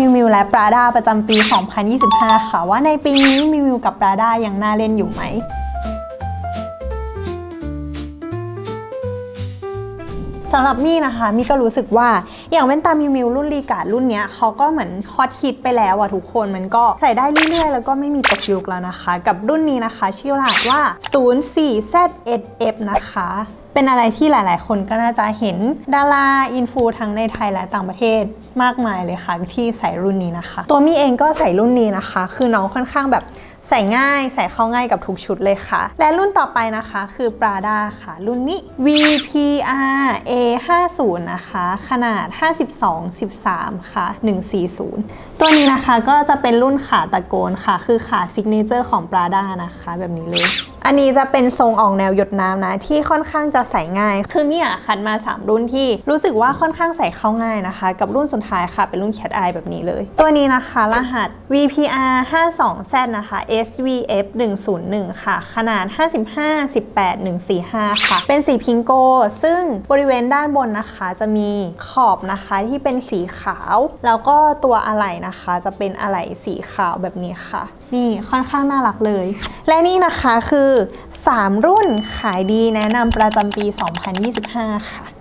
มิวมิวและปราดาประจำปี 2025 ค่ะ ว่าในปีนี้มิวมิวกับปราดายังน่าเล่นอยู่ไหมสำหรับมี่นะคะมี่ก็รู้สึกว่าอย่างแว่นตามิวมิวรุ่นรีการ์ดรุ่นเนี้ยเขาก็เหมือนฮอตฮิตไปแล้วอะทุกคนมันก็ใส่ได้เรื่อยๆ แล้วก็ไม่มีตกยุคแล้วนะคะ กับรุ่นนี้นะคะ ชื่อรหัสว่า 04ZSF นะคะ เป็นอะไรที่หลาย ๆ คนก็น่าจะเห็นดาราอินฟูทั้งในไทยและต่างประเทศมากมายเลยค่ะที่ใส่รุ่นนี้นะคะ ตัวมี่เองก็ใส่รุ่นนี้นะคะ คือน้องค่อนข้างแบบใส่ง่ายใส่เข้าง่ายกับทุกชุดเลยค่ะ และรุ่นต่อไปนะคะคือ Prada ค่ะ รุ่นนี้ VPR A50 นะคะ ขนาด 52 13 ค่ะ 140 ตัวนี้นะคะก็จะเป็นรุ่นขาตะโกนค่ะ คือขาซิกเนเจอร์ของ Prada นะคะ แบบนี้เลย อันนี้จะเป็นทรงออกแนวหยดน้ำนะ ที่ค่อนข้างจะใส่ง่าย คือมี่อะคัดมา 3 รุ่นที่รู้สึกว่าค่อนข้างใส่เข้าง่ายนะคะ กับรุ่นสุดท้ายค่ะเป็นรุ่น Cat Eye แบบนี้เลย ตัวนี้นะคะรหัส VPR 52Z นะคะ SVF 101ค่ะ ขนาด 55 18 145 ค่ะ เป็นสีพิงโก ซึ่งบริเวณด้านบนนะคะจะมีขอบนะคะที่เป็นสีขาว แล้วก็ตัวอะไหล่นะคะจะเป็นอะไหล่สีขาวแบบนี้ค่ะ นี่ค่อนข้างน่ารักเลย และนี่นะคะคือ3 รุ่นขายดีแนะนำประจำปี 2025 ค่ะ